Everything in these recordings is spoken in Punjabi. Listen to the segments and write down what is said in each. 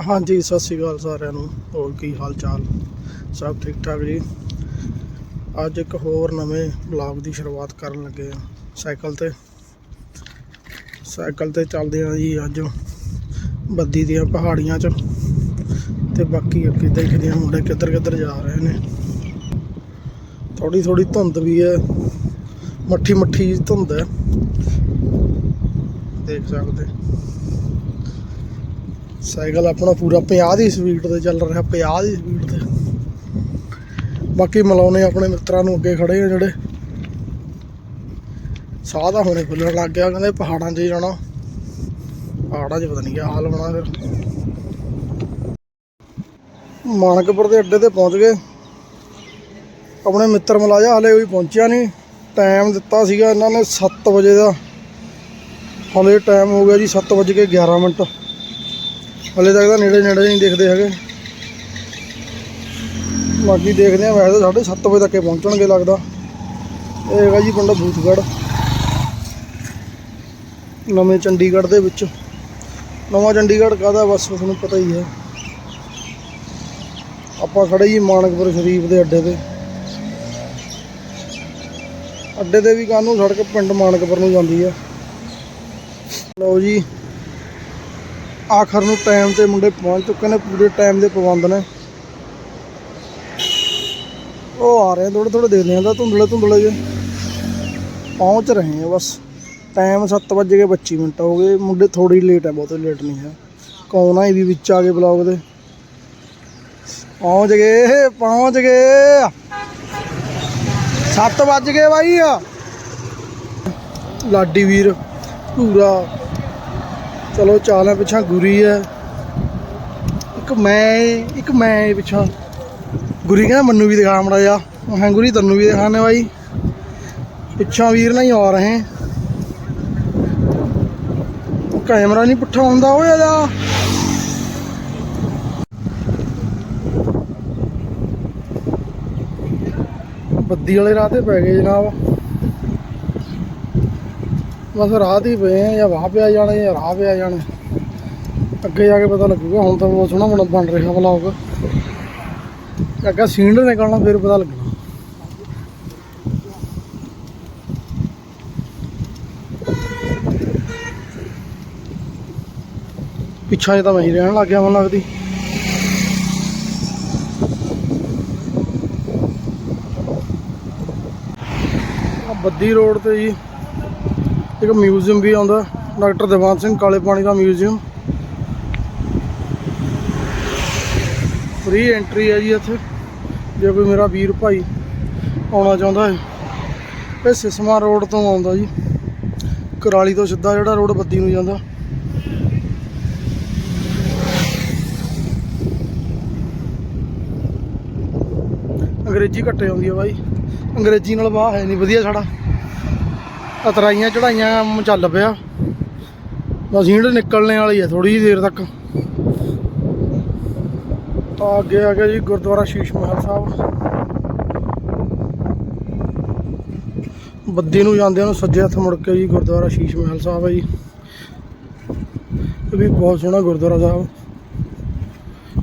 ਹਾਂਜੀ, ਸਤਿ ਸ਼੍ਰੀ ਅਕਾਲ ਸਾਰਿਆਂ ਨੂੰ। ਹੋਰ ਕੀ ਹਾਲ ਚਾਲ? ਸਭ ਠੀਕ ਠਾਕ ਜੀ? ਅੱਜ ਇੱਕ ਹੋਰ ਨਵੇਂ ਬਲੌਗ ਦੀ ਸ਼ੁਰੂਆਤ ਕਰਨ ਲੱਗੇ ਆ ਸਾਈਕਲ ਤੇ। ਸਾਈਕਲ ਤੇ ਚੱਲਦੇ ਆ ਜੀ ਅੱਜ। ਬੱਦੀ ਦੀਆਂ ਪਹਾੜੀਆਂ 'ਚ। ਤੇ ਬਾਕੀ ਅੱਗੇ ਦੇਖਦੇ ਆ ਮੁੰਡੇ ਕਿੱਧਰ ਕਿੱਧਰ ਜਾ ਰਹੇ ਨੇ। ਥੋੜੀ ਥੋੜੀ ਧੁੰਦ ਵੀ ਹੈ। ਮੱਠੀ ਮੱਠੀ ਧੁੰਦ ਹੈ। ਦੇਖ ਸਕਦੇ। ਸਾਈਕਲ ਆਪਣਾ ਪੂਰਾ 50 ਦੀ ਸਪੀਡ ਤੇ ਚੱਲ ਰਿਹਾ 50 ਦੀ ਸਪੀਡ ਤੇ। ਬਾਕੀ ਮਲਾਉਨੇ ਆਪਣੇ ਮਿੱਤਰਾਂ ਨੂੰ ਅੱਗੇ ਖੜੇ ਆ ਜਿਹੜੇ। ਸਾਹ ਦਾ ਹੁਣੇ ਖੁੱਲਣ ਲੱਗ ਗਿਆ, ਕਹਿੰਦੇ ਪਹਾੜਾਂ 'ਚ ਹੀ ਜਾਣਾ। ਪਹਾੜਾਂ 'ਚ ਪਤਾ ਨਹੀਂ ਕਿਆ ਹਾਲ ਹੋਣਾ ਫਿਰ। ਮਾਨਕਪੁਰ ਦੇ ਅੱਡੇ ਤੇ ਪਹੁੰਚ ਗਏ। ਆਪਣੇ ਮਿੱਤਰ ਮਲਾਜਾ ਹਲੇ ਵੀ ਪਹੁੰਚਿਆ ਨਹੀਂ ਟਾਈਮ ਦਿੱਤਾ ਸੀਗਾ ਇਹਨਾਂ ਨੇ 7 ਵਜੇ ਦਾ। ਹਲੇ ਟਾਈਮ ਹੋ ਗਿਆ ਜੀ 7 ਵਜੇ ਕੇ 11 ਮਿੰਟ। ਹਲੇ ਤੱਕ ਤਾਂ ਨੇੜੇ ਨੇੜੇ ਨਹੀਂ ਦਿਖਦੇ ਹੈਗੇ। ਬਾਕੀ ਦੇਖਦੇ ਆ ਵੈਸੇ ਤਾਂ 7:30 ਵਜੇ ਤੱਕ ਪਹੁੰਚਣਗੇ ਲੱਗਦਾ। ਇਹ ਹੈਗਾ ਜੀ ਪਿੰਡ ਬੂਥਗੜ੍ਹ। ਨਵੇਂ ਚੰਡੀਗੜ੍ਹ ਦੇ ਵਿੱਚ। ਨਵਾਂ ਚੰਡੀਗੜ੍ਹ ਕਾਹਦਾ ਬਸ, ਤੁਹਾਨੂੰ ਪਤਾ ਹੀ ਹੈ। ਆਪਾਂ ਖੜੇ ਜੀ ਮਾਨਕਪੁਰ ਸ਼ਰੀਫ ਦੇ ਅੱਡੇ ਤੇ। ਅੱਡੇ ਤੇ ਵੀ ਕਾਹਨੂੰ ਸੜਕ ਪਿੰਡ ਮਾਨਕਪੁਰ ਨੂੰ ਜਾਂਦੀ ਹੈ ਲਓ ਜੀ। ਆਖਰ ਨੂੰ ਟਾਈਮ ਤੇ ਮੁੰਡੇ ਪਹੁੰਚ ਚੁੱਕੇ ਨੇ, ਪੂਰੇ ਟਾਈਮ ਦੇ ਪਾਬੰਦ ਨੇ। ਉਹ ਆ ਰਹੇ ਥੋੜੇ ਥੋੜੇ ਦੇਖਦੇ ਆਂ ਤਾਂ ਧੁੰਦਲੇ ਧੁੰਦਲੇ ਜੇ। ਪਹੁੰਚ ਰਹੇ ਆ ਬਸ। ਟਾਈਮ 7:25 ਮਿੰਟ ਹੋ ਗਏ। ਮੁੰਡੇ ਥੋੜੀ ਲੇਟ ਹੈ ਬਹੁਤ ਲੇਟ ਨਹੀਂ ਹੈ ਕੌਣ ਆ ਇਹ ਵੀ ਵਿੱਚ ਆ ਗਏ ਬਲੌਗ ਦੇ? ਪਹੁੰਚ ਗਏ ਪਹੁੰਚ ਗਏ। 7 ਵੱਜ ਗਏ ਬਾਈ। ਲਾਡੀ ਵੀਰ, ਪੂਰਾ ਚਲੋ ਚਾਲਾਂ ਪਿੱਛਾ ਗੁਰੀ ਹੈ। ਇੱਕ ਮੈਂ ਇੱਕ ਮੈਂ ਪਿੱਛਾ। ਗੁਰੀ ਕਹਿੰਦਾ ਮੈਨੂੰ ਵੀ ਦਿਖਾ ਮੜਾ ਜਾ ਮੈਂ ਗੁਰੀ ਤੈਨੂੰ ਵੀ ਦਿਖਾਣੇ ਬਾਈ। ਪਿੱਛਾ ਵੀਰ ਨਹੀਂ ਆ ਰਹੇ ਕੈਮਰਾ ਨਹੀਂ ਪੁੱਠਾ ਹੁੰਦਾ ਓਏ ਇਹਦਾ ਬੱਦੀ ਵਾਲੇ ਰਾਹ ਤੇ ਪੈ ਗਏ ਜਨਾਬ। ਬਸ ਰਾਹ ਤੇ ਹੀ ਪਏ ਆ ਜਾਂ ਵਾਹ ਪਿਆ ਜਾਣਾ ਜਾਂ ਰਾਹ ਪਿਆ ਜਾਣਾ। ਅੱਗੇ ਜਾ ਕੇ ਪਤਾ ਲੱਗੂਗਾ, ਹੁਣ ਤਾਂ ਬਹੁਤ ਸੋਹਣਾ ਬਣ ਬਣ ਰਿਹਾ ਵਲੌਗ ਅੱਗਾ ਸੀਂਡ ਨਿਕਲਣਾ, ਫਿਰ ਪਤਾ ਲੱਗਣਾ। ਪਿੱਛਾ ਜੇ ਤਾਂ ਮੈਂ ਹੀ ਰਹਿਣ ਲੱਗ ਗਿਆ, ਮੈਨੂੰ ਲੱਗਦੀ। ਆ ਬੱਦੀ ਰੋਡ ਤੇ ਜੀ। ਇੱਕ ਮਿਊਜ਼ੀਅਮ ਵੀ ਆਉਂਦਾ, ਡਾਕਟਰ ਦਿਵਾਨ ਸਿੰਘ ਕਾਲੇ ਪਾਣੀ ਦਾ ਮਿਊਜ਼ੀਅਮ। ਫ੍ਰੀ ਐਂਟਰੀ ਹੈ ਜੀ ਇੱਥੇ। ਜੇ ਕੋਈ ਮੇਰਾ ਵੀਰ ਭਾਈ ਆਉਣਾ ਚਾਹੁੰਦਾ ਹੈ, ਇਹ ਸਿਸਮਾ ਰੋਡ ਤੋਂ ਆਉਂਦਾ ਜੀ। ਕਰਾਲੀ ਤੋਂ ਸਿੱਧਾ ਜਿਹੜਾ ਰੋਡ ਬੱਦੀ ਨੂੰ ਜਾਂਦਾ। ਅੰਗਰੇਜ਼ੀ ਘੱਟੇ ਆਉਂਦੀ ਹੈ ਬਾਈ। ਅੰਗਰੇਜ਼ੀ ਨਾਲ ਵਾਹ ਹੈ ਨਹੀਂ, ਵਧੀਆ ਸਾਡਾ। ਅਤਰਾਈਆਂ ਚੜਾਈਆਂ ਚੱਲ ਪਿਆ। ਬਸ ਹੀਂਡ ਨਿਕਲਣੇ ਵਾਲੀ ਹੈ ਥੋੜੀ ਜਿਹੀ ਦੇਰ ਤੱਕ। ਆ ਅੱਗੇ ਆ ਗਿਆ ਜੀ ਗੁਰਦੁਆਰਾ ਸ਼ੀਸ਼ ਮਹਿਲ ਸਾਹਿਬ। ਬੱਦੀ ਨੂੰ ਜਾਂਦੇ ਨੂੰ ਸੱਜੇ ਹੱਥ ਮੁੜ ਕੇ ਜੀ ਗੁਰਦੁਆਰਾ ਸ਼ੀਸ਼ ਮਹਿਲ ਸਾਹਿਬ ਹੈ ਜੀ। ਇਹ ਵੀ ਬਹੁਤ ਸੋਹਣਾ ਗੁਰਦੁਆਰਾ ਸਾਹਿਬ।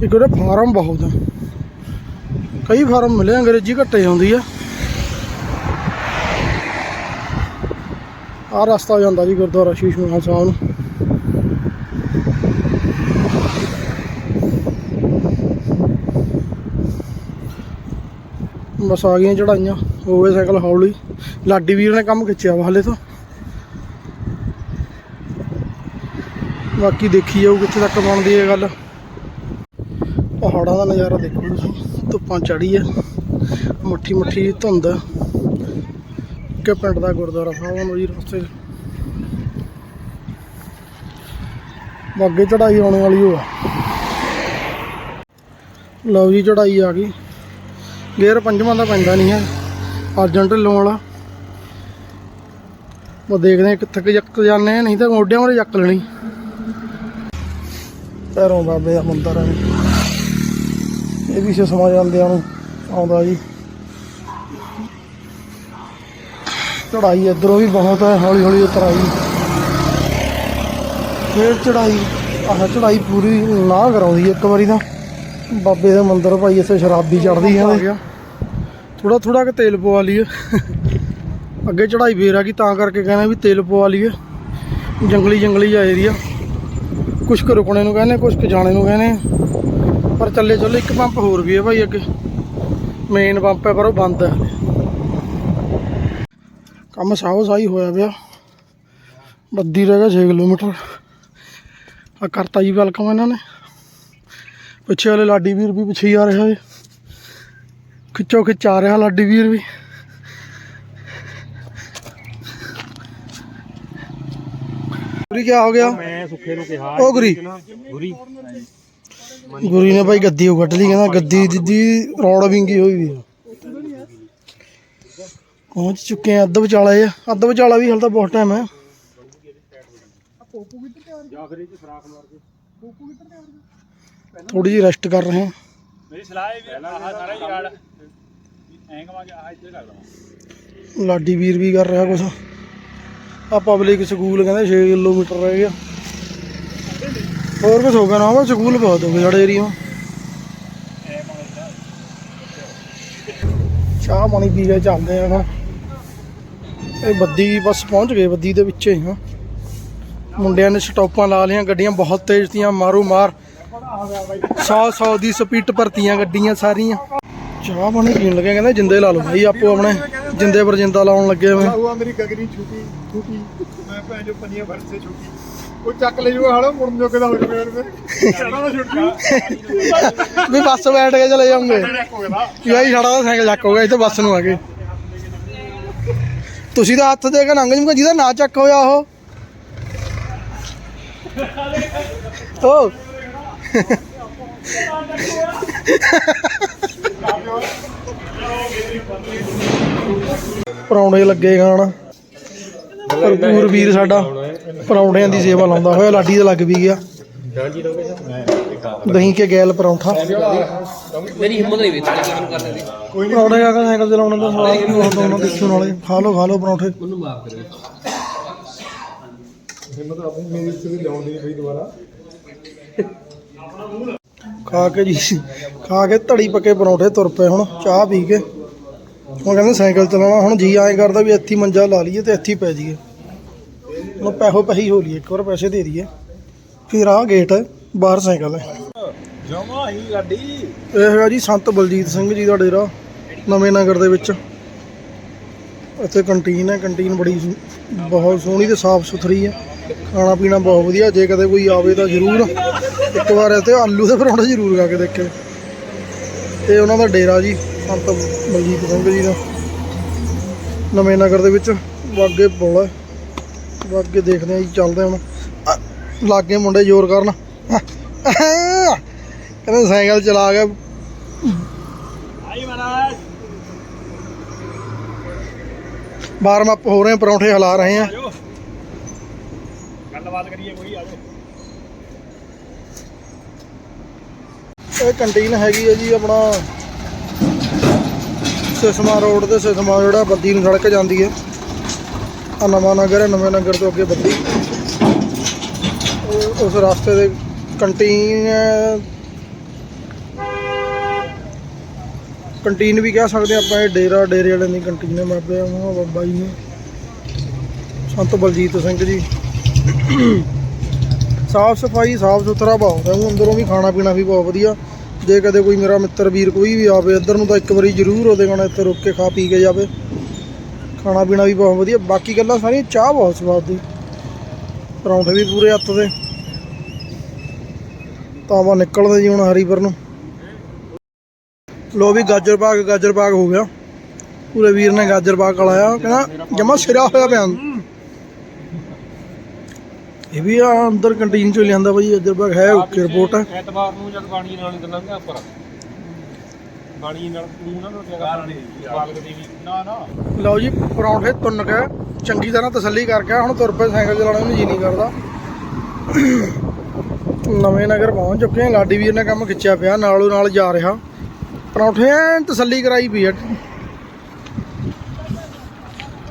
ਇੱਕ ਉਹਦੇ ਫਾਰਮ ਬਹੁਤ ਆ। ਕਈ ਫਾਰਮ ਮਿਲੇ ਅੰਗਰੇਜ਼ੀ ਘੱਟੇ ਆਉਂਦੀ ਆ। ਆ ਰਸਤਾ ਜਾਂਦਾ ਜੀ ਗੁਰਦੁਆਰਾ ਸ਼ੀਸ਼ ਮਹਿਲ ਸਾਹਿਬ ਨੂੰ। ਬਸ ਆ ਗਈਆਂ ਚੜਾਈਆਂ ਹੋਵੇ ਸਾਈਕਲ ਹੌਲੀ। ਲਾਡੀ ਵੀਰ ਨੇ ਕੰਮ ਖਿੱਚਿਆ ਵਾ ਹਲੇ ਤਾਂ। ਬਾਕੀ ਦੇਖੀ ਜਾਊ ਕਿੱਥੇ ਤੱਕ ਬਣਦੀ ਹੈ ਗੱਲ। ਪਹਾੜਾਂ ਦਾ ਨਜ਼ਾਰਾ ਦੇਖੋ ਤੁਸੀਂ ਧੁੱਪਾਂ ਚੜੀ ਹੈ ਮੱਠੀ ਮੁੱਠੀ ਧੁੰਦ। ਕਿ ਪਿੰਡ ਦਾ ਗੁਰਦੁਆਰਾ ਸਾਹਿਬ ਨੂੰ ਜੀ ਰਸਤੇ ਅੱਗੇ ਚੜਾਈ ਆਉਣ ਵਾਲੀ ਹੋ ਲਓ ਜੀ ਚੜਾਈ ਆ ਗਈ। ਗੇਅਰ ਪੰਜਵਾਂ ਦਾ ਪੈਂਦਾ ਨਹੀਂ ਹੈ। ਅਰਜੈਂਟ ਢਿੱਲੋਂ ਵਾਲਾ। ਉਹ ਦੇਖਦੇ ਹਾਂ ਕਿੱਥੇ ਕੁ ਚੱਕ ਜਾਂਦੇ ਆ, ਨਹੀਂ ਤਾਂ ਮੋਢਿਆਂ ਵਾਲੇ ਚੱਕ ਲੈਣੀ। ਭੈਰੋਂ ਬਾਬੇ ਦਾ ਮੰਦਰ ਹੈ ਇਹ ਵੀ ਸਮਾ ਜਾਂਦਿਆਂ ਨੂੰ ਆਉਂਦਾ ਜੀ। ਚੜਾਈ ਇਧਰੋਂ ਵੀ ਬਹੁਤ ਹੈ ਹੌਲੀ ਹੌਲੀ ਉਤਰ ਆਈ ਫੇਰ ਚੜਾਈ ਆਹ ਚੜਾਈ ਪੂਰੀ ਨਾ ਕਰਾਉਂਦੀ ਇੱਕ ਵਾਰੀ ਤਾਂ। ਬਾਬੇ ਦੇ ਮੰਦਿਰ ਭਾਈ ਇੱਥੇ ਸ਼ਰਾਬੀ ਚੜਦੀ ਹੈ ਥੋੜਾ ਥੋੜਾ ਕਿ ਤੇਲ ਪਵਾ ਲਈਏ। ਅੱਗੇ ਚੜਾਈ ਫੇਰ ਆ ਗਈ ਤਾਂ ਕਰਕੇ ਕਹਿੰਦੇ ਵੀ ਤੇਲ ਪਵਾ ਲਈਏ। ਜੰਗਲੀ ਜੰਗਲੀ ਜਿਹਾ ਏਰੀਆ ਕੁਛ ਕੁ ਰੁਕਣੇ ਨੂੰ ਕਹਿੰਦੇ ਕੁਛ ਕੁ ਜਾਣੇ ਨੂੰ ਕਹਿੰਦੇ। ਪਰ ਚੱਲੇ ਚੱਲੇ ਇੱਕ ਪੰਪ ਹੋਰ ਵੀ ਹੈ ਭਾਈ ਅੱਗੇ। ਮੇਨ ਪੰਪ ਹੈ ਪਰ ਉਹ ਬੰਦ ਹੈ। ਕੰਮ ਸਾਹੋ ਸਾਈ ਹੋਇਆ ਪਿਆ। ਬੱਦੀ ਰਹਿ ਗਿਆ 6 ਕਿਲੋਮੀਟਰ। ਆ ਕਰਤਾ ਜੀ ਵੈਲਕਮ ਇਹਨਾਂ ਨੇ। ਪਿੱਛੇ ਵਾਲੇ ਲਾਡੀ ਵੀਰ ਵੀ ਪਿੱਛੇ ਹੀ ਆ ਰਿਹਾ ਏ। ਖਿੱਚੋ ਖਿੱਚ ਆ ਰਿਹਾ ਲਾਡੀ ਵੀਰ ਵੀ। ਗੁਰੀ ਕੀ ਹੋ ਗਿਆ? ਮੈਂ ਸੁੱਖੇ ਨੂੰ ਕਿਹਾ ਉਹ ਗੁਰੀ। ਗੁਰੀ। ਗੁਰੀ ਨੇ ਭਾਈ ਗੱਦੀ ਉਹ ਕੱਢ ਲਈ ਕਹਿੰਦਾ ਗੱਦੀ ਦੀ ਰੌੜ ਵਿੰਗੀ ਹੋਈ ਵੀ ਆ। ਪਹੁੰਚ ਚੁੱਕੇ ਆ ਅੱਧ ਵਿਚਾਲੇ। ਆ ਅੱਧ ਵਿਚਾਲਾ ਵੀ ਹਾਲ ਤਾਂ ਬਹੁਤ ਟਾਈਮ ਹੈ। ਕੇ ਥੋੜੀ ਜਿਹੀ ਰੈਸਟ ਕਰ ਰਹੇ ਹਾਂ। ਮੇਰੀ ਸਲਾਹ ਇਹ ਵੀ ਆਹ ਸਾਰਾ ਹੀ ਯਾਰ ਐਂ ਕਵਾਂਗੇ ਆਹ ਇੱਥੇ ਕਰ ਦਵਾਂ ਲਾਡੀ ਵੀਰ ਵੀ ਕਰ ਰਿਹਾ ਕੁਛ। ਆ ਪਬਲਿਕ ਸਕੂਲ ਕਹਿੰਦੇ 6 ਕਿਲੋਮੀਟਰ ਰਹਿ ਗਿਆ। ਹੋਰ ਕੁਛ ਹੋ ਗਿਆ ਨਾ ਸਕੂਲ ਬਹੁਤ ਹੋ ਗਏ ਸਾਡੇ ਏਰੀਆ ਚਾਹ ਪਾਣੀ ਪੀ ਕੇ ਚੱਲਦੇ ਆ ਹੁਣ ਇਹ ਬੱਦੀ ਬਸ ਪਹੁੰਚ ਗਏ, ਬੱਦੀ ਦੇ ਵਿੱਚ ਹੀ ਹਾਂ। ਮੁੰਡਿਆਂ ਨੇ ਸਟਾਪਾਂ ਲਾ ਲਈਆਂ, ਗੱਡੀਆਂ ਬਹੁਤ ਤੇਜ਼ ਤੀਆਂ, ਮਾਰੂ ਮਾਰ। 100-100 ਦੀ ਸਪੀਡ ਭਰਤੀਆਂ ਗੱਡੀਆਂ ਸਾਰੀਆਂ। ਚਾਹ ਪਾਣੀ ਪੀਣ ਲੱਗੇ, ਕਹਿੰਦੇ ਜਿੰਦੇ ਲਾ ਲਓ ਭਾਈ ਆਪੋ ਆਪਣੇ ਜਿੰਦੇ ਪਰ ਜਿੰਦਾ ਲਾਉਣ ਲੱਗੇ ਹੋਏ। ਮੇਰੀ ਗਗਰੀ, ਛੁੱਟੀ ਛੁੱਟੀ। ਮੈਂ ਭੈਣ ਜੋ ਪੰਨੀਆਂ ਭਰ ਸੇ ਉਹ ਚੱਕ ਲੈ ਜੂਗਾ ਹਲੋ ਮੁੜਨ ਜੋਗੇ ਦਾ ਹੋ ਜੂਗਾ ਇਹਨਾਂ ਦੇ ਛੜਾ ਦਾ ਛੁੱਟ ਵੀ ਬੱਸ ਬੈਠ ਕੇ ਚਲੇ ਜਾਉਂਗੇ ਯਾਰ ਛੜਾ ਦਾ ਸਾਈਕਲ ਚੱਕ ਹੋਗਾ ਇੱਥੇ ਬੱਸ ਨੂੰ ਆ ਗਏ ਤੁਸੀਂ ਤਾਂ ਹੱਥ ਦੇ ਕੇ ਨੰਗ ਜੂਗਾ ਜਿਹਦਾ ਨਾ ਚੱਕ ਹੋਇਆ ਉਹ। ਤੋ ਪਰੌਣੇ ਲੱਗੇ ਖਾਣ। ਭਰਪੂਰ ਵੀਰ ਸਾਡਾ। ਪਰੌਂਠਿਆਂ ਦੀ ਸੇਵਾ ਲਾਉਂਦਾ ਹੋਇਆ ਲਾਡੀ ਦਾ ਲੱਗ ਵੀ ਗਿਆ। ਦਹੀਂ ਕੇ ਗੈਲ ਪਰੌਂਠਾ। ਮੇਰੀ ਹਿੰਮਤ ਨਹੀਂ ਵੇਚਣੀ ਕਿ ਮੈਨੂੰ ਕਰਨੇ ਦੀ ਪਰੌਂਠੇ ਆ ਕੇ ਸਾਈਕਲ ਚਲਾਉਣ ਦਾ ਸਵਾਦ ਵੀ ਬਹੁਤ ਉਹਨਾਂ ਦੇਖਣ ਵਾਲੇ ਖਾ ਲਓ ਖਾ ਲਓ ਪਰੌਂਠੇ। ਮੈਨੂੰ ਮਾਫ ਕਰਿਓ। ਹਿੰਮਤ ਆਪਣੀ ਮੇਰੀ ਤੇ ਲਿਆਉਣ ਦੀ ਨਹੀਂ ਦੁਬਾਰਾ। ਖਾ ਕੇ ਜੀ ਖਾ ਕੇ ਧੜੀ ਪੱਕੇ ਪਰੌਂਠੇ ਤੁਰ ਪਏ ਹੁਣ ਚਾਹ ਪੀ ਕੇ। ਹੁਣ ਕਹਿੰਦੇ ਸਾਈਕਲ ਚਲਾਉਣਾ ਹੁਣ ਜੀ ਐਂ ਕਰਦਾ ਵੀ ਇੱਥੇ ਹੀ ਮੰਜਾ ਲਾ ਲਈਏ ਤੇ ਇੱਥੇ ਹੀ ਪੈ ਜਾਈਏ। ਹੁਣ ਪੈਸੋ ਪਹੀ ਹੋ ਲਈਏ ਇੱਕ ਵਾਰ ਪੈਸੇ ਦੇ ਦਈਏ। ਫਿਰ ਆਹ ਗੇਟ ਬਾਹਰ ਸਾਈਕਲ ਹੈ। ਜਮਾ ਹੀ ਗੱਡੀ। ਇਹ ਹੈਗਾ ਜੀ ਸੰਤ ਬਲਜੀਤ ਸਿੰਘ ਜੀ ਦਾ ਡੇਰਾ ਨਵੇਂ ਨਗਰ ਦੇ ਵਿੱਚ। ਇੱਥੇ ਕੰਟੀਨ ਹੈ ਕੰਟੀਨ ਬੜੀ ਬਹੁਤ ਸੋਹਣੀ ਤੇ ਸਾਫ਼ ਸੁਥਰੀ ਹੈ। ਖਾਣਾ ਪੀਣਾ ਬਹੁਤ ਵਧੀਆ ਜੇ ਕਦੇ ਕੋਈ ਆਵੇ ਤਾਂ ਜ਼ਰੂਰ। ਇੱਕ ਵਾਰ ਇੱਥੇ ਆਲੂ ਦੇ ਪਰੌਂਠੇ ਜ਼ਰੂਰ ਖਾ ਕੇ ਦੇਖੇ ਇਹ ਉਹਨਾਂ ਦਾ ਡੇਰਾ ਜੀ ਸੰਤ ਬਲਜੀਤ ਸਿੰਘ ਜੀ ਦਾ। ਨਵੇਂ ਨਗਰ ਦੇ ਵਿੱਚ ਵਾਗੇ ਪੁਲ ਹੈ। ਵਾਗੇ ਦੇਖਦੇ ਆ ਜੀ ਚੱਲਦੇ ਹੁਣ। ਆ, ਲਾਗੇ ਮੁੰਡੇ ਜ਼ੋਰ ਕਰਨ। ਕਹਿੰਦੇ ਸਾਈਕਲ ਚਲਾ ਕੇ ਆਈ ਮਹਾਰਾਜ। ਵਾਰਮ ਅਪ ਹੋ ਰਹੇ ਆ ਪਰੌਂਠੇ ਹਿਲਾ ਰਹੇ ਆ ਗੱਲਬਾਤ ਕਰੀਏ ਕੋਈ ਆਜੋ। ਇਹ ਕੰਟੀਨ ਹੈਗੀ ਹੈ ਜੀ ਆਪਣਾ ਸਿਸਮਾ ਰੋਡ ਤੇ ਸਿਸਮਾ ਜਿਹੜਾ ਬੱਦੀ ਨੂੰ ਸੜਕ ਜਾਂਦੀ ਹੈ। ਆ ਨਵਾਂ ਨਗਰ ਹੈ, ਨਵੇਂ ਨਗਰ ਤੋਂ ਅੱਗੇ ਬੱਦੀ। ਉਸ ਰਸਤੇ ਦੇ ਕੰਟੀਨ ਕੰਟੀਨ ਵੀ ਕਹਿ ਸਕਦੇ ਆਪਾਂ, ਇਹ ਡੇਰਾ, ਡੇਰੇ ਵਾਲਿਆਂ ਦੀ ਕੰਟੀਨ ਹੈ ਬਾਬੇ ਉਹ ਬਾਬਾ ਜੀ ਨੇ। ਸੰਤ ਬਲਜੀਤ ਸਿੰਘ ਜੀ। ਸਾਫ਼ ਸਫ਼ਾਈ, ਸਾਫ਼ ਸੁਥਰਾ ਬਹੁਤ ਹੈ, ਉਹ ਅੰਦਰੋਂ ਵੀ ਖਾਣਾ ਪੀਣਾ ਵੀ ਬਹੁਤ ਵਧੀਆ। ਜੇ ਕਦੇ ਕੋਈ ਮੇਰਾ ਮਿੱਤਰ ਵੀਰ ਕੋਈ ਵੀ ਆਵੇ, ਇੱਧਰ ਨੂੰ ਤਾਂ ਇੱਕ ਵਾਰੀ ਜ਼ਰੂਰ ਉਹਦੇ ਕੋਲ ਇੱਥੇ ਰੁਕ ਕੇ ਖਾ ਪੀ ਕੇ ਜਾਵੇ। ਖਾਣਾ ਪੀਣਾ ਵੀ ਬਹੁਤ ਵਧੀਆ। ਬਾਕੀ ਗੱਲਾਂ ਸਾਰੀਆਂ ਚਾਹ ਬਹੁਤ ਸਵਾਦ ਦੀ। ਪਰੌਂਠੇ ਵੀ ਪੂਰੇ ਹੱਥ ਦੇ। ਤਾਂ ਆਪਾਂ ਜੀ ਹੁਣ ਹਰੀਪੁਰ ਨੂੰ। ਲੋ ਵੀ ਗਾਜਰ ਪਾਕ ਗਾਜਰ ਪਾਕ ਹੋ ਗਿਆ। ਪੂਰੇ ਵੀਰ ਨੇ ਗਾਜਰ ਪਾਕ ਕਲਾਇਆ ਕਹਿੰਦਾ ਜਮਾ ਸਿਰਾ ਹੋਇਆ ਪਿਆ। ਇਹ ਵੀ ਆ ਅੰਦਰ ਕੰਟੀਨ ਚੋਂ ਲਿਆਂਦਾ ਭਾਈ ਗਾਜਰ ਪਾਕ ਹੈ ਓਕੇ ਰਿਪੋਰਟ। ਐਤਵਾਰ ਨੂੰ ਜਦ ਬਾਣੀ ਨਾਲ ਨਹੀਂ ਉੱਪਰ ਬਾਣੀ ਨਾਲ ਤੂੰ ਨਾ ਰੋਟੀਆਂ ਬਾਲਕ ਦੀ ਵੀ ਨਾ ਨਾ। ਲਓ ਜੀ ਪਰੌਂਠੇ ਤੁੰਨ ਕੇ ਚੰਗੀ ਤਰ੍ਹਾਂ ਤਸੱਲੀ ਕਰਕੇ ਹੁਣ ਤੁਰ ਪਏ ਸਾਈਕਲ ਚਲਾਉਣ ਨੂੰ ਜੀ ਨਹੀਂ ਕਰਦਾ। ਨਵੇਂ ਨਗਰ ਪਹੁੰਚ ਚੁੱਕੇ ਹਾਂ ਲਾਡੀ ਵੀਰ ਨੇ ਕੰਮ ਖਿੱਚਿਆ ਪਿਆ ਨਾਲੋਂ ਨਾਲ ਜਾ ਰਿਹਾ। ਪਰੌਂਠੇ ਐਨ ਤਸੱਲੀ ਕਰਾਈ ਪਈ ਹੈ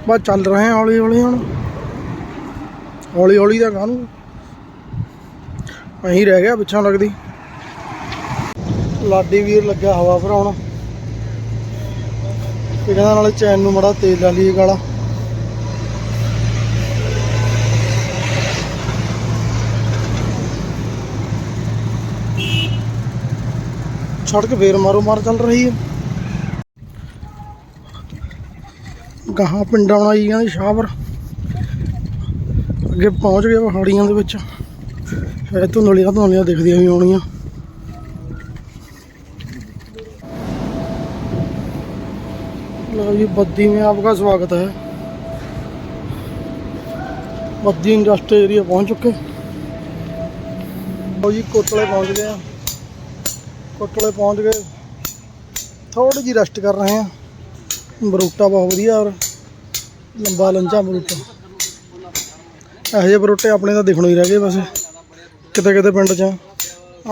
ਬਸ ਚੱਲ ਰਹੇ ਹੌਲੀ ਹੌਲੀ ਹੁਣ। ਹੌਲੀ ਹੌਲੀ ਦਾ ਕਾਹਨੂੰ? ਅਹੀਂ ਰਹਿ ਗਿਆ ਪਿੱਛੋਂ ਲੱਗਦੀ। ਲਾਡੀ ਵੀਰ ਲੱਗਿਆ ਹਵਾ ਭਰਾਉਣ। ਇਹ ਕਹਿੰਦਾ ਨਾਲੇ ਚੈਨ ਨੂੰ ਮੜਾ ਤੇਲ ਲਾ ਲਈਏ ਗਾਲਾ। ਸੜਕ ਫੇਰ ਮਾਰੋ, ਮਾਰ ਚੱਲ ਰਹੀ ਹੈ। ਗਾਹਾਂ ਪਿੰਡ ਆਉਣਾ ਜੀ ਕਹਿੰਦੇ ਸ਼ਾਹਪੁਰ। ਅੱਗੇ ਪਹੁੰਚ ਗਏ ਪਹਾੜੀਆਂ ਦੇ ਵਿੱਚ। ਸ਼ਾਇਦ ਧੁੰਦਲੀਆਂ ਧੁੰਦਲੀਆਂ ਦਿਖਦੀਆਂ ਵੀ ਆਉਣੀਆਂ जी बद्दी में आपका स्वागत है बद्दी इंडस्ट्री एरिया पहुंच चुके लो जी कोटले पहुंच गए हैं कोटले पहुंच गए थोड़ी जी रेस्ट कर रहे हैं बरूटा बहुत ਵਧੀਆ ਔਰ ਲੰਬਾ ਲੰਜਾ ਬਰੂਟਾ ਇਹੋ ਜਿਹੇ ਬਰੂਟੇ ਆਪਣੇ ਤਾਂ ਦਿਖਣੋਂ ਹੀ ਰਹਿ ਗਏ ਵੈਸੇ ਕਿਤੇ ਕਿਤੇ ਪਿੰਡ 'ਚ ਆ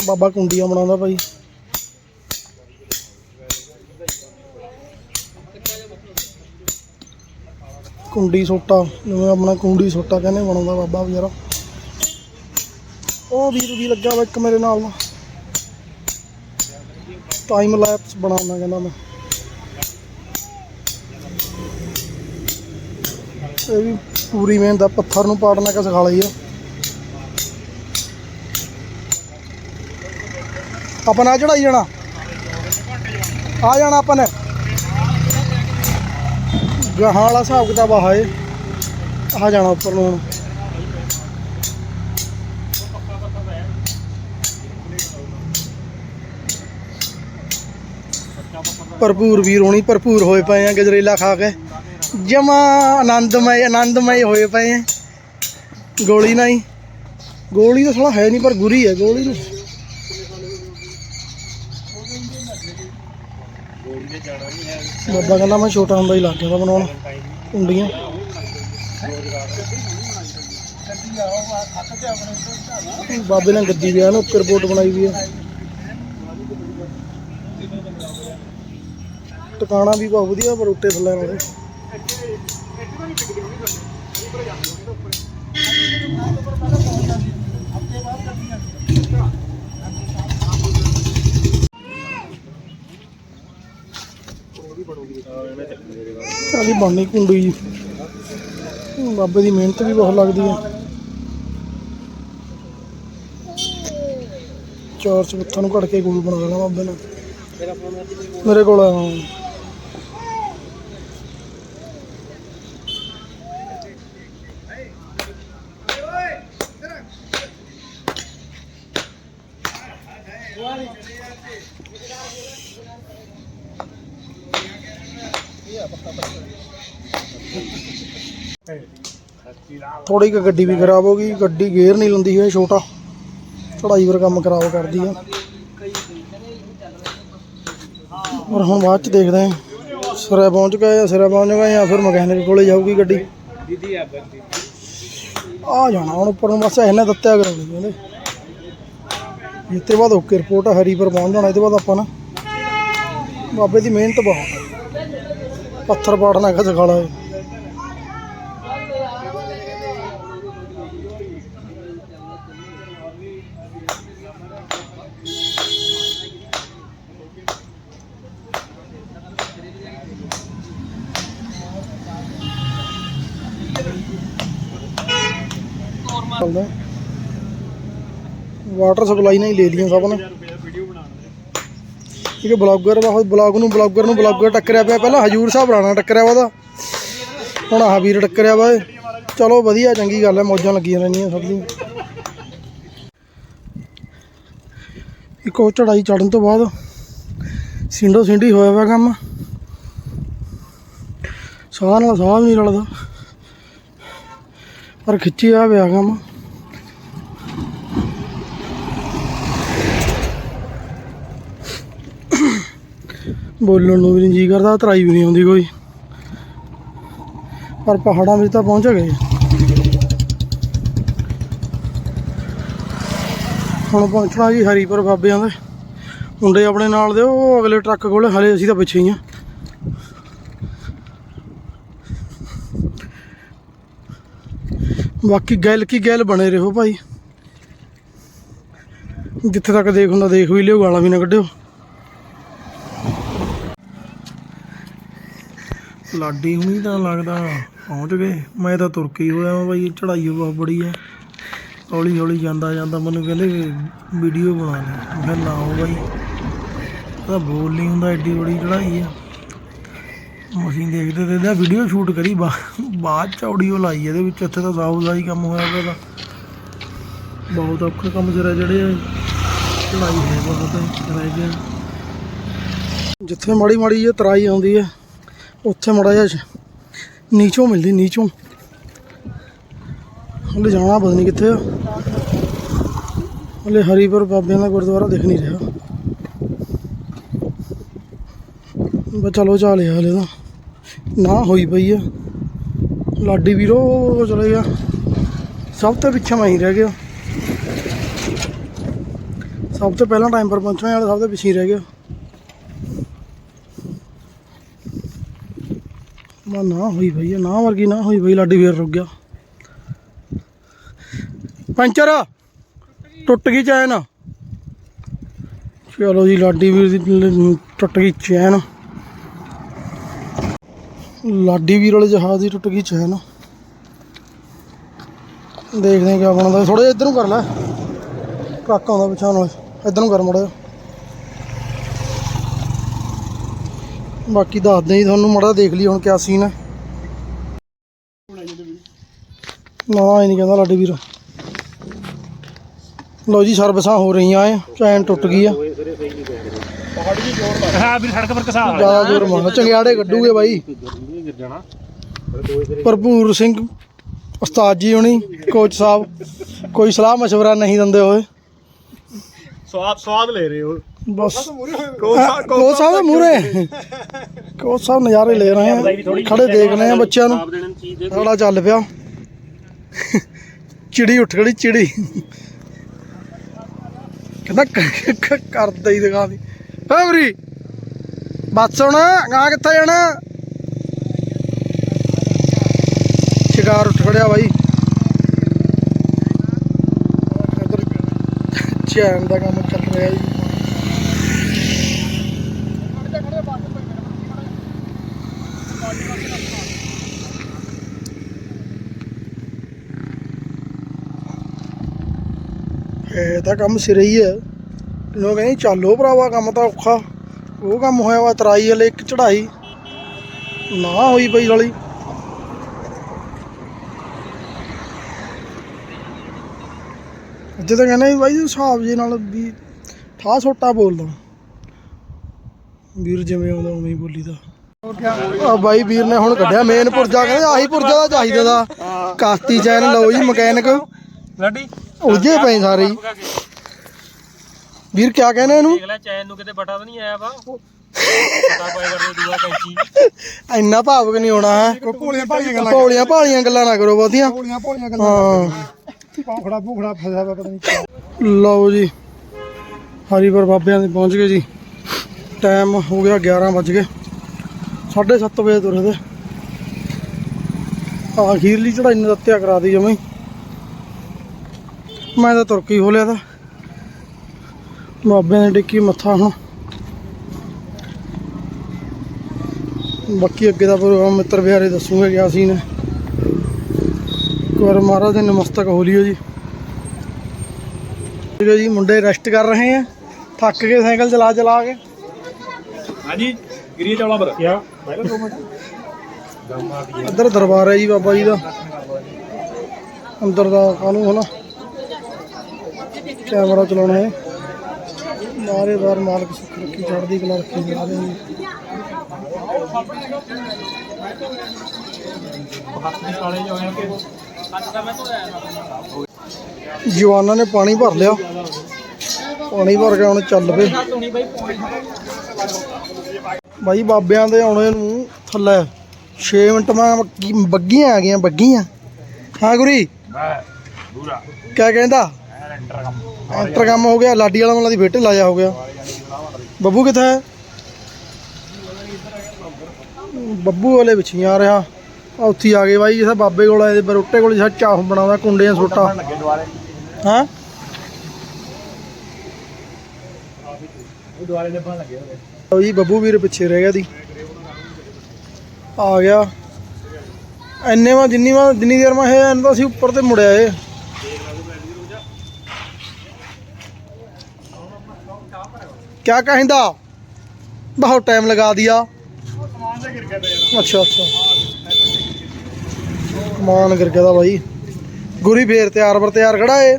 ਬਾਬਾ ਕੁੰਡੀਆਂ ਬਣਾਉਂਦਾ ਭਾਈ ਕੁੰਡੀ ਸੋਟਾ, ਜਿਵੇਂ ਆਪਣਾ ਕੁੰਡੀ ਸੋਟਾ ਕਹਿੰਦੇ ਬਣਾਉਂਦਾ ਬਾਬਾ ਵਗੈਰਾ ਉਹ ਵੀਰ ਵੀ ਲੱਗਾ ਵਾ ਇੱਕ ਮੇਰੇ ਨਾਲ। ਟਾਈਮ ਲੈਪਸ ਬਣਾਉਣਾ ਕਹਿੰਦਾ ਮੈਂ। ਇਹ ਵੀ ਪੂਰੀ ਮਿਹਨਤ ਆ, ਪੱਥਰ ਨੂੰ ਪਾੜਨਾ ਕਿ ਸਿਖਾ ਲਈ ਆ ਆਪਾਂ ਨਾ ਚੜਾਈ ਜਾਣਾ। ਆ ਜਾਣਾ ਆਪਾਂ ਨੇ। ਗਾਹਾਂ ਵਾਲਾ ਹਿਸਾਬ ਕਿਤਾਬ ਆ ਹੈ ਆ ਜਾਣਾ ਉੱਪਰ ਨੂੰ ਹੁਣ। ਭਰਪੂਰ ਵੀ ਰੋਣੀ ਭਰਪੂਰ ਹੋਏ ਪਏ ਆ ਗਜਰੇਲਾ ਖਾ ਕੇ। ਜਮਾ ਆਨੰਦਮਈ ਆਨੰਦਮਈ ਹੋਏ ਪਏ ਆ। ਗੋਲੀ ਨਹੀਂ। ਗੋਲੀ ਤਾਂ ਸਾਲਾ ਹੈ ਨਹੀਂ, ਪਰ ਗੁਰੀ ਹੈ, ਗੋਲੀ ਨੂੰ ਬਾਬਾ ਕਹਿੰਦਾ ਮੈਂ ਛੋਟਾ ਹੁੰਦਾ ਹੀ ਲੱਗ ਗਿਆ ਬਣਾਉਣ। ਕੁੰਡੀਆਂ ਬਾਬੇ ਨੇ ਗੱਦੀ ਵਿਆਹ ਨੂੰ ਉੱਕਰ ਰਿਪੋਰਟ ਬਣਾਈ ਵੀ ਆ। ਟਿਕਾਣਾ ਵੀ ਬਹੁਤ ਵਧੀਆ ਪਰ ਉੱਤੇ ਥੱਲੇ ਨਾਲੇ। ਆਲੀ ਬਣਨੀ ਕੁੰਡੀ ਜੀ। ਬਾਬੇ ਦੀ ਮਿਹਨਤ ਵੀ ਬਹੁਤ ਲੱਗਦੀ ਹੈ ਚਾਰ ਚਬੱਥਾਂ ਨੂੰ ਘੜ ਕੇ ਗੋਲ ਬਣਾ ਲੈਣਾ ਬਾਬੇ ਨੇ। ਮੇਰੇ ਕੋਲ ਆ। ਥੋੜੀ ਕੁ ਗੱਡੀ ਵੀ ਖਰਾਬ ਹੋ ਗਈ, ਗੱਡੀ ਗੇਅਰ ਨਹੀਂ ਲੰਦੀ ਹੈ ਛੋਟਾ। ਚੜਾਈ ਪਰ ਕੰਮ ਖਰਾਬ ਕਰਦੀ ਆ। ਪਰ ਹੁਣ ਬਾਅਦ ਚ ਦੇਖਦੇ ਆਂ, ਸਿਰੇ ਪਹੁੰਚ ਗਏ ਜਾਂ ਸਿਰੇ ਪਹੁੰਚ ਗਏ ਜਾਂ ਫਿਰ ਮਕੈਨਿਕ ਕੋਲੇ ਜਾਊਗੀ ਗੱਡੀ। ਆ ਜਾਣਾ, ਹੁਣ ਉੱਪਰ ਨੂੰ ਬਸ ਇਹਨੇ ਦਿੱਤਿਆ ਕਰਾਉਣੀ ਕਹਿੰਦੇ ਇਸ ਤੋਂ ਬਾਅਦ ਓਕੇ ਰਿਪੋਰਟ ਹਰੀਪੁਰ ਪਹੁੰਚ ਜਾਣਾ, ਇਹ ਤੋਂ ਬਾਅਦ ਆਪਾਂ ਨਾ ਬਾਬੇ ਦੀ ਮਿਹਨਤ ਬਹੁਤ ਪੱਥਰ ਪਾੜਨਾ ਹੈਗਾ ਸਿਖਾਲਾ ਹੈ ਵਾਟਰ ਸਪਲਾਈ ਨਾਲ ਹੀ ਲੈ ਲਈਆਂ ਸਭ ਨੇ। ਠੀਕ ਹੈ, ਬਲੌਗਰ ਵਾ ਬਲੌਗ ਨੂੰ, ਬਲੌਗਰ ਨੂੰ ਬਲੌਗਰ ਟੱਕਰਿਆ ਪਿਆ। ਪਹਿਲਾਂ ਹਜੂਰ ਸਾਹਿਬ ਰਾਣਾ ਟੱਕਰਿਆ ਵਾ ਉਹਦਾ। ਹੁਣ ਆਹ ਵੀਰ ਟੱਕਰਿਆ ਵਾ ਚਲੋ ਵਧੀਆ, ਚੰਗੀ ਗੱਲ ਹੈ, ਮੌਜਾਂ ਲੱਗੀਆਂ ਰਹਿੰਦੀਆਂ ਸਭ ਦੀ ਇੱਕ ਉਹ ਚੜਾਈ ਚੜਨ ਤੋਂ ਬਾਅਦ ਸਿੰਡੋ ਸਿੰਡੀ ਹੋਇਆ ਵਾ ਕੰਮ। ਸਾਹ ਨਾਲ ਸਾਹ ਨਹੀਂ ਰਲਦਾ। ਪਰ ਖਿੱਚੀ ਆ ਪਿਆ ਕੰਮ। ਬੋਲਣ ਨੂੰ ਵੀ ਨਹੀਂ ਜੀ ਕਰਦਾ, ਤਰਾਈ ਵੀ ਨਹੀਂ ਆਉਂਦੀ ਕੋਈ। ਪਰ ਪਹਾੜਾਂ ਵਿੱਚ ਤਾਂ ਪਹੁੰਚ ਗਏ। ਹੁਣ ਪਹੁੰਚਣਾ ਜੀ ਹਰੀਪੁਰ ਬਾਬਿਆਂ ਦੇ। ਮੁੰਡੇ ਆਪਣੇ ਨਾਲ ਦੇ, ਉਹ ਅਗਲੇ ਟਰੱਕ ਕੋਲ, ਹਲੇ ਅਸੀਂ ਤਾਂ ਪਿੱਛੇ ਹੀ ਆ ਬਾਕੀ ਗੱਲ ਕੀ ਗੱਲ ਬਣੇ ਰਹੋ ਭਾਈ। ਜਿੱਥੇ ਤੱਕ ਦੇਖ ਹੁੰਦਾ ਦੇਖ ਵੀ ਲਿਓ, ਗਾਲਾਂ ਵੀ ਨਾ ਕੱਢਿਓ। ਲਾਡੀ ਹੁਣੀ ਤਾਂ ਲੱਗਦਾ, ਪਹੁੰਚ ਗਏ। ਮੈਂ ਤਾਂ ਤੁਰ ਕੇ ਹੋਇਆ ਵਾਂ ਬਾਈ ਚੜਾਈ ਬਹੁਤ ਬੜੀ ਆ। ਹੌਲੀ ਹੌਲੀ ਜਾਂਦਾ ਜਾਂਦਾ ਮੈਨੂੰ ਕਹਿੰਦੇ ਵੀਡੀਓ ਬਣਾ ਲੈ ਮੈਂ ਨਾ ਹੋ ਬਾਈ ਤਾਂ ਬੋਲ ਨਹੀਂ ਹੁੰਦਾ, ਐਡੀ ਬੜੀ ਚੜਾਈ ਆ। ਮਸ਼ੀਨ ਦੇਖਦੇ ਤੇ ਇਹਦਾ ਵੀਡੀਓ ਸ਼ੂਟ ਕਰੀ ਬਾਅਦ ਚ ਆਡੀਓ ਲਾਈ ਇਹਦੇ ਵਿੱਚ, ਇੱਥੇ ਤਾਂ ਸਾਊ ਦਾ ਹੀ ਕੰਮ ਹੋਇਆ ਪਿਆ ਤਾਂ। ਬਹੁਤ ਔਖਾ ਕੰਮ ਸਿਰੇ ਜਿਹੜੇ ਚੜਾਈ ਹੈ ਬਹੁਤ, ਰਹਿ ਗਿਆ। ਜਿੱਥੇ ਮਾੜੀ ਮਾੜੀ ਜਿਹੀ ਤਰਾਈ ਆਉਂਦੀ ਹੈ ਉੱਥੇ ਮੜਾ ਜਿਹਾ ਨੀਚੋਂ ਮਿਲਦੀ, ਨੀਚੋਂ। ਹਲੇ ਜਾਣਾ ਪਤਾ ਨਹੀਂ ਕਿੱਥੇ ਆ। ਹਲੇ ਹਰੀਪੁਰ ਬਾਬਿਆਂ ਦਾ ਗੁਰਦੁਆਰਾ ਦਿਖ ਨਹੀਂ ਰਿਹਾ। ਬਸ ਚਲੋ ਚਾਲਿਆ ਹਲੇ ਤਾਂ। ਨਾ ਹੋਈ ਪਈ ਆ। ਲਾਡੀ ਵੀਰੋ ਚਲੇ ਗਿਆ। ਸਭ ਤੋਂ ਪਿੱਛੇ ਮੈਂ ਹੀ ਰਹਿ ਗਿਆ। ਸਭ ਤੋਂ ਪਹਿਲਾਂ ਟਾਈਮ ਪਰ ਪਹੁੰਚਣ ਵਾਲਾ ਸਭ ਤੋਂ ਪਿੱਛੇ ਹੀ ਰਹਿ ਗਿਆ। ਮਾ ਨਾ ਹੋਈ ਪਈ ਨਾ ਵਰਗੀ ਨਾ ਹੋਈ ਪਈ ਲਾਡੀ ਵੀਰ ਰੁਕ ਗਿਆ। ਪੰਚਰ, ਟੁੱਟ ਗਈ ਚੈਨ। ਚਲੋ ਜੀ, ਲਾਡੀ ਵੀਰ ਦੀ ਟੁੱਟ ਗਈ ਚੈਨ। ਲਾਡੀ ਵੀਰ ਵਾਲੇ ਜਹਾਜ਼ ਦੀ ਟੁੱਟ ਗਈ ਚੈਨ। ਦੇਖਦੇ ਹਾਂ ਕਿਆ ਬਣਦਾ। ਥੋੜਾ ਜਿਹਾ ਇੱਧਰ ਨੂੰ ਕਰ ਲੈ। ਟਰੱਕ ਆਉਂਦਾ ਪਿਛਾਂ ਨਾਲ। ਇੱਧਰ ਨੂੰ ਕਰ ਮੜਾ ਬਾਕੀ ਦੱਸਦੇ ਜੀ ਤੁਹਾਨੂੰ ਮੜਾ ਦੇਖ ਲਈ ਹੁਣ ਕਿਆ ਸੀਨ ਹੈ ਨਾ ਇਹ ਨਹੀਂ ਕਹਿੰਦਾ ਲਾਡੀ ਵੀਰ ਲਓ ਜੀ ਸਰਵਿਸਾਂ ਹੋ ਰਹੀਆਂ ਐ ਚੈਨ ਟੁੱਟ ਗਈ ਆ ਹਾਂ ਵੀ ਸੜਕ ਪਰ ਕਸਾ ਜਿਆਦਾ ਜ਼ੋਰ ਮਾਰਨਾ ਚੰਗਿਆੜੇ ਕੱਢੂਗੇ ਬਾਈ ਗਿਰ ਜਾਣਾ ਭਰਪੂਰ ਸਿੰਘ ਉਸਤਾਦ ਜੀ ਹੁਣੀ ਕੋਚ ਸਾਹਿਬ ਕੋਈ ਸਲਾਹ مشورہ ਨਹੀਂ ਦਿੰਦੇ ਹੋਏ ਸਵਾਦ ਸਵਾਦ ਲੈ ਰਹੇ ਹੋ ਬਸ। ਕੋਚ ਸਾਹਿਬ ਦੇ ਮੂਰੇ ਕੋਚ ਸਾਹਿਬ ਨਜ਼ਾਰੇ ਲੈ ਰਹੇ ਆ। ਖੜੇ ਦੇਖ ਰਹੇ ਆ ਬੱਚਿਆਂ ਨੂੰ। ਸਾਲਾ ਚੱਲ ਪਿਆ। ਚਿੜੀ ਉੱਠ ਗਈ ਚਿੜੀ। ਕਹਿੰਦਾ ਕਰਦਾ ਹੀ ਦਿਖਾ ਦੀ। ਫੈਵਰੀ ਬੱਸ ਹੁਣ ਗਾਂ ਕਿੱਥੇ ਜਾਣਾ? ਸ਼ਿਕਾਰ ਉੱਠ ਖੜਿਆ ਬਾਈ। ਇੱਧਰ ਚੈਨ ਦਾ ਕੰਮ ਚੱਲ ਰਿਹਾ ਜੀ ਇਹ ਤਾਂ ਕੰਮ ਸਿਰੇ ਹੀ ਹੈ ਲੋਕ ਕਹਿੰਦੇ ਚੱਲੋ ਭਰਾਵਾ ਕੰਮ ਤਾਂ ਔਖਾ। ਉਹ ਕੰਮ ਹੋਇਆ ਵਾ ਤਰਾਈ ਵਾਲੇ ਇੱਕ ਚੜਾਈ ਨਾ ਹੋਈ ਪਈ ਵਾਲੀ ਤਾਂ ਕਹਿੰਦੇ ਵੀ ਬਾਈ ਹਿਸਾਬ ਜੇ ਨਾਲ ਵੀ ਠਾ ਛੋਟਾ ਬੋਲਦਾ। ਵੀਰ ਜਿਵੇਂ ਆਉਂਦਾ ਉਵੇਂ ਹੀ ਬੋਲੀਦਾ। ਆ ਬਾਈ ਵੀਰ ਨੇ ਹੁਣ ਕੱਢਿਆ ਮੇਨ ਪੁਰਜਾ ਕਹਿੰਦੇ ਆਹੀ ਪੁਰਜਾ ਦਾ ਚਾਹੀਦਾ ਦਾ। ਕਾਸਤੀ ਚੈਨ ਲਓ ਜੀ ਮਕੈਨਿਕ। ਲਾਡੀ। ਉਲਝੇ ਪਏ ਸਾਰੇ ਹੀ। ਵੀਰ ਕਿਆ ਕਹਿੰਦੇ ਇਹਨੂੰ? ਦੇਖ ਲੈ ਚੈਨ ਨੂੰ ਕਿਤੇ ਬਟਾ ਤਾਂ ਨਹੀਂ ਆਇਆ ਵਾ। ਪਤਾ ਪਾਏ ਕਰਦੇ ਦੂਆ ਕੈਂਚੀ। ਇੰਨਾ ਭਾਵਕ ਨਹੀਂ ਹੋਣਾ ਹੈ? ਭੋਲੀਆਂ ਭਾਲੀਆਂ ਗੱਲਾਂ ਭੋਲੀਆਂ ਭਾਲੀਆਂ ਗੱਲਾਂ ਨਾ ਕਰੋ ਬਹੁਤੀਆਂ। ਭੋਲੀਆਂ ਭੋਲੀਆਂ ਗੱਲਾਂ ਹਾਂ। ਪੌਖੜਾ ਭੂਖੜਾ ਫਸਿਆ ਵਾ ਪਤਾ ਨਹੀਂ। ਲਓ ਜੀ। ਹਰੀਪੁਰ ਬਾਬਿਆਂ ਦੇ ਪਹੁੰਚ ਗਏ ਜੀ। ਟਾਈਮ ਹੋ ਗਿਆ 11 ਵੱਜ ਗਏ। 7:30 ਵਜੇ ਤੁਰੇ ਤੇ। ਆ ਅਖੀਰਲੀ ਚੜਾਈ ਨੇ ਦਿੱਤਿਆ ਕਰਾ ਦੀ ਜਮਈ ਮੈਂ ਤਾਂ ਤੁਰਕੀ ਹੋ ਲਿਆ ਤਾਂ। ਬਾਬਿਆਂ ਨੇ ਟਿੱਕੀ ਮੱਥਾ ਹੁਣ। ਬਾਕੀ ਅੱਗੇ ਦਾ ਪ੍ਰੋਗਰਾਮ ਮਿੱਤਰ ਬਿਹਾਰੇ ਦੱਸੂਗਾ ਕਿਆ ਸੀਨ ਹੈ ਇੱਕ ਵਾਰ ਮਹਾਰਾਜ ਦੇ ਨਮਸਤਕ ਹੋ ਲਿਓ ਜੀ। ਠੀਕ ਹੈ ਜੀ ਮੁੰਡੇ ਰੈਸਟ ਕਰ ਰਹੇ ਆ। ਥੱਕ ਕੇ ਸਾਈਕਲ ਚਲਾ ਚਲਾ ਕੇ। ਹਾਂਜੀ ਗਰੀ ਚੌਲਾ ਪਰ ਕਿਆ? ਇੱਧਰ ਦਰਬਾਰ ਹੈ ਜੀ ਬਾਬਾ ਜੀ ਦਾ। ਅੰਦਰ ਦਾ ਕਾਨੂੰ ਹਨਾ ਕੈਮਰਾ ਚਲਾਉਣਾ ਹੈ। ਮਾਰੇ ਬਾਰ ਮਾਲਕ ਸੁੱਖ ਰੱਖੀ ਚੜ੍ਹਦੀ ਕਲਾ ਰੱਖੀ ਜਾ ਰਹੇ ਕਿ ਜਵਾਨਾਂ ਨੇ ਪਾਣੀ ਭਰ ਲਿਆ। ਪਾਣੀ ਭਰ ਕੇ ਹੁਣ ਚੱਲ ਪਏ। ਬਾਈ ਬਾਬਿਆਂ ਦੇ ਆਉਣੇ ਨੂੰ ਥੱਲੇ। 6 ਮਿੰਟ ਮੈਂ ਬੱਗੀ- ਬੱਗੀਆਂ ਆ ਗਈਆਂ ਬੱਗੀਆਂ। ਹਾਂ ਗੁਰੀ। ਪੂਰਾ ਕਿਆ ਕਹਿੰਦਾ? ਐਂਟਰ ਕੰਮ। ਹੋ ਗਿਆ ਲਾਡੀ ਵਾਲਾ ਮਲਾ ਦੀ ਫੇਟੇ ਲਾਇਆ ਹੋ ਗਿਆ। ਬੱਬੂ ਕਿੱਥੇ ਹੈ? ਬੱਬੂ ਵਾਲੇ ਪਿੱਛੇ ਆ ਰਿਹਾ। ਆ ਉੱਥੇ ਆ ਗਏ ਬਾਈ ਜਿੱਥੇ ਬਾਬੇ ਕੋਲ ਆਏ ਤੇ ਬਰੋਟੇ ਕੋਲ ਜਿਹੜਾ ਚਾਹ ਬਣਾਉਂਦਾ ਕੁੰਡੇ ਸੋਟਾ। ਹਾਂ? ਉਹ ਦੁਆਰੇ ਲੱਭਣ ਲੱਗੇ ਹੋਏ। ਲਓ ਜੀ ਬੱਬੂ ਵੀਰ ਪਿੱਛੇ ਰਹਿ ਗਿਆ ਦੀ। ਆ ਗਿਆ। ਇੰਨੇ ਵਾ ਜਿੰਨੀ ਵਾ ਜਿੰਨੀ ਦੇਰ ਮੈਂ ਇਹ ਇਹਨਾਂ ਸੀ ਉੱਪਰ ਤੇ ਮੁੜਿਆ ਏ ਕਿਆ ਕਹਿੰਦਾ? ਬਹੁਤ ਟਾਈਮ ਲਗਾ ਦਿਆ। ਸਮਾਨ ਤੇ ਗਿਰ ਗਿਆ ਤਾਂ ਯਾਰ ਦਾ ਬਾਈ। ਗੁਰੀ ਫੇਰ ਤਿਆਰ ਬਰ ਤਿਆਰ ਖੜਾ ਏ।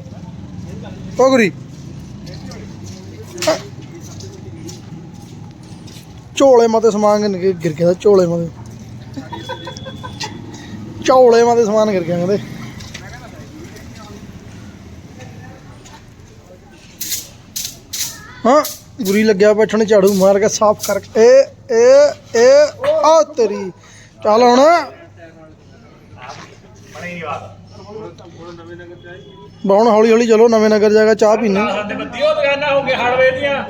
ਓ ਗੁਰੀ। ਝੋਲੇ ਮਾਤੇ ਸਮਾਨ ਗਿਰ ਗਿਆ ਝੋਲੇ ਮਾਤੇ। ਝੋਲੇ ਮਾਤੇ ਸਮਾਨ ਗਿਰ ਗਿਆ ਕਹਿੰਦੇ। ਗੁਰੀ ਲੱਗਿਆ ਬੈਠਣ ਝਾੜੂ ਮਾਰ ਕੇ ਸਾਫ਼ ਕਰਕੇ। ਏ ਏ ਏ ਆ ਤੇਰੀ। ਚੱਲ ਹੁਣ। ਬਾਉਣ ਹੌਲੀ ਹੌਲੀ ਚਲੋ ਨਵੇਂ ਨਗਰ ਜਾਏਗਾ ਚਾਹ ਪੀਣੇ ਸਾਡੇ ਬੱਦੀ ਉਹ ਦੁਕਾਨਾਂ ਹੋ ਗਏ ਹਾਰਡਵੇਅਰ ਦੀਆਂ।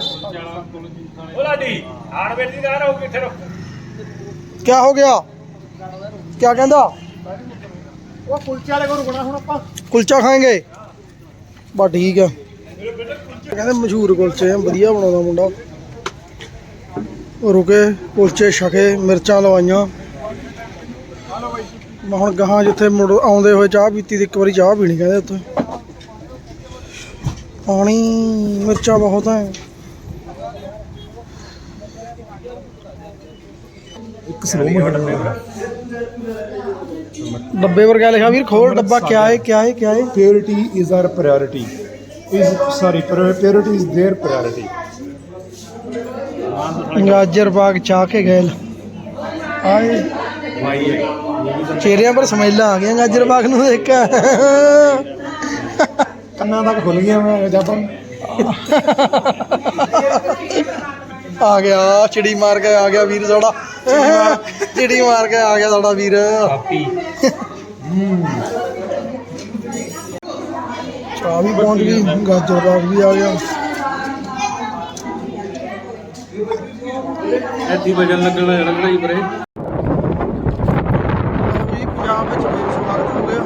ਉਹ ਲਾਡੀ ਹਾਰਡਵੇਅਰ ਦੀ ਦੁਕਾਨ ਹੋ ਗਈ ਇੱਥੇ ਰੁਕ। ਕੀ ਹੋ ਗਿਆ? ਕੀ ਕਹਿੰਦਾ? ਉਹ ਕੁਲਚੇ ਵਾਲੇ ਕੋਲ ਰੁਕਣਾ ਹੁਣ ਆਪਾਂ। ਕੁਲਚਾ ਖਾਏਂਗੇ? ਬਾ ਠੀਕ ਆ। ਕਹਿੰਦੇ ਮਸ਼ਹੂਰ ਕੁਲਚੇ ਆ ਵਧੀਆ ਬਣਾਉਂਦਾ ਮੁੰਡਾ। ਰੁਕੇ ਕੁਲਚੇ ਛਕੇ ਮਿਰਚਾਂ ਲਵਾਈਆਂ। ਮੈਂ ਹੁਣ ਗਾਹਾਂ ਜਿੱਥੇ ਮੁੜ ਆਉਂਦੇ ਹੋਏ ਚਾਹ ਪੀਤੀ ਤੇ ਇੱਕ ਵਾਰੀ ਚਾਹ ਪੀਣੀ ਕਹਿੰਦੇ ਉੱਥੇ। ਪਾਣੀ ਮਿਰਚਾਂ ਬਹੁਤ ਹੈ ਇੱਕ ਸਲੋ ਮੋਸ਼ਨ ਡੱਬੇ ਵਰਗਾ ਲਿਖਿਆ ਵੀਰ ਖੋਲ ਡੱਬਾ ਕਿਆ ਹੈ ਕਿਆ ਹੈ ਕਿਆ ਹੈ purity is our priority is sorry purity is their priority. ਗਾਜਰ ਬਾਗ ਚਾਹ ਕੇ ਗਏ ਆਏ। ਚਿਹਰਿਆਂ ਪਰ ਸਮੈਲਾਂ ਆ ਗਈਆਂ ਗਾਜਰ ਬਾਗ ਨੂੰ ਦੇਖ। ਕੇ ਕੰਨਾਂ ਤੱਕ ਖੁੱਲ ਗਿਆ ਮੈਂ ਜਦ ਆ ਗਿਆ ਚਿੜੀ ਮਾਰ ਕੇ ਆ ਗਿਆ ਵੀਰ ਸਾਡਾ। ਚਿੜੀ ਮਾਰ ਕੇ ਆ ਗਿਆ ਸਾਡਾ ਵੀਰ। ਚਾਹ ਵੀ ਪਹੁੰਚ ਗਈ ਗਾਜਰ ਬਾਗ ਵੀ ਆ ਗਿਆ। ਐਦੀ ਵਜਨ ਲੱਗਣਾ ਲੱਗਣਾ ਹੀ ਪਰੇ ਵੀ ਪੰਜਾਬ ਵਿੱਚ ਫੇਰ ਸਵਾਗਤ ਹੋ ਗਿਆ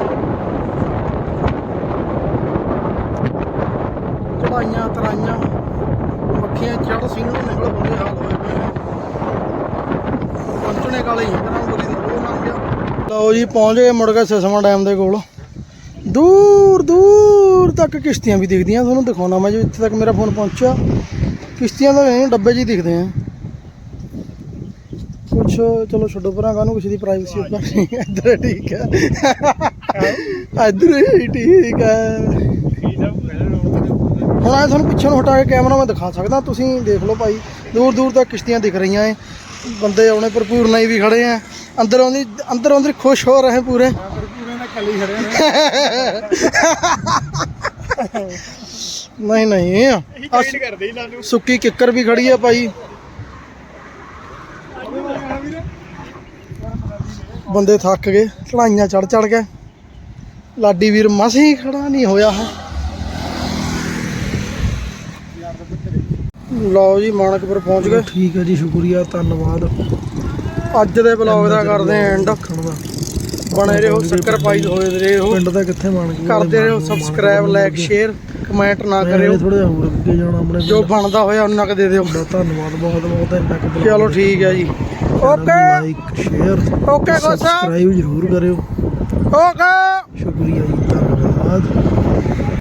ਚੜਾਈਆਂ ਤਰਾਈਆਂ ਮੱਖੀਆਂ ਚੜ ਸਿੰਘ ਨੂੰ ਨਿਕਲ ਬੁਰੇ ਹਾਲ ਹੋਏ ਪਏ ਪਹੁੰਚਣੇ ਕਾਲੇ ਹੀ ਕਰਾਂ ਬੁਰੀ ਦੀ ਲਓ ਜੀ ਪਹੁੰਚ ਗਏ ਮੁੜ ਕੇ ਸਿਸਮਾ ਡੈਮ ਦੇ ਕੋਲ। ਦੂਰ ਦੂਰ ਤੱਕ ਕਿਸ਼ਤੀਆਂ ਵੀ ਦਿਖਦੀਆਂ। ਤੁਹਾਨੂੰ ਦਿਖਾਉਣਾ ਮੈਂ ਜੋ ਇੱਥੇ ਤੱਕ ਮੇਰਾ ਫੋਨ ਪਹੁੰਚਿਆ। ਕਿਸ਼ਤੀਆਂ ਦਾ ਨਹੀਂ ਡੱਬੇ 'ਚ ਹੀ ਦਿਖਦੇ ਆ ਕੁਛ ਚਲੋ ਛੱਡੋ ਪਰਾਂ ਕਾਹਨੂੰ ਕਿਸੇ ਦੀ ਪ੍ਰਾਈਵੇਸੀ ਉੱਪਰ? ਇੱਧਰ ਠੀਕ ਹੈ। ਇੱਧਰ ਹੀ ਠੀਕ ਹੈ। ਹੁਣ ਆ ਤੁਹਾਨੂੰ ਪਿੱਛੇ ਨੂੰ ਹਟਾ ਕੇ ਕੈਮਰਾ ਮੈਂ ਦਿਖਾ ਸਕਦਾ। ਤੁਸੀਂ ਦੇਖ ਲਓ ਭਾਈ, ਦੂਰ ਦੂਰ ਤੱਕ ਕਿਸ਼ਤੀਆਂ ਦਿਖ ਰਹੀਆਂ ਏ ਬੰਦੇ ਆਉਣੇ, ਭਰਪੂਰ ਨਹੀਂ ਵੀ ਖੜੇ ਆ ਅੰਦਰ ਆਉਂਦੀ ਅੰਦਰ ਆਉਂਦੀ ਖੁਸ਼ ਹੋ ਰਹੇ ਪੂਰੇ। ਕੱਲੀ ਖੜੇ ਨੇ। ਨਹੀਂ ਨਹੀਂ। ਕਰਦੇ ਹੀ ਸੁੱਕੀ ਕਿੱਕਰ ਵੀ ਖੜੀ ਆ ਭਾਈ। ਬੰਦੇ ਥੱਕ ਗਏ ਚੜਾਈਆਂ ਚੜ ਚੜ ਕੇ ਲਾਡੀ ਵੀਰ ਮਸੀਂ ਖੜਾ ਨਹੀਂ ਹੋਇਆ। ਹੈ ਲਓ ਜੀ ਮਾਨਕਪੁਰ ਪਹੁੰਚ ਗਏ। ਠੀਕ ਹੈ ਜੀ ਸ਼ੁਕਰੀਆ ਧੰਨਵਾਦ। ਅੱਜ ਦੇ ਬਲੌਗ ਦਾ ਕਰਦੇ ਆਂ ਐਂਡ ਰੱਖਣ ਦਾ। ਬਣੇ ਰਹੋ ਸ਼ੱਕਰ ਪਾਈ ਹੋਏ ਰਹੋ। ਪਿੰਡ ਦਾ ਕਿੱਥੇ ਮਾਨਕ ਕਰਦੇ ਰਹੋ ਸਬਸਕ੍ਰਾਈਬ ਲਾਈਕ ਸ਼ੇਅਰ ਕਮੈਂਟ ਨਾ ਕਰਿਓ। ਥੋੜਾ ਹੋਰ ਅੱਗੇ ਜਾਣਾ ਆਪਣੇ ਜੋ ਬਣਦਾ ਹੋਇਆ ਉਹਨਾਂ ਕ ਦੇ ਦਿਓ। ਧੰਨਵਾਦ ਬਹੁਤ ਬਹੁਤ ਇੰਨਾ ਕੁ ਚਲੋ ਠੀਕ ਹੈ ਜੀ। ਓਕੇ ਲਾਈਕ ਸ਼ੇਅਰ ਓਕੇ ਗੋਸਾ। ਸਬਸਕ੍ਰਾਈਬ ਜ਼ਰੂਰ ਕਰਿਓ। ਓਕੇ ਸ਼ੁਕਰੀਆ ਜੀ ਧੰਨਵਾਦ।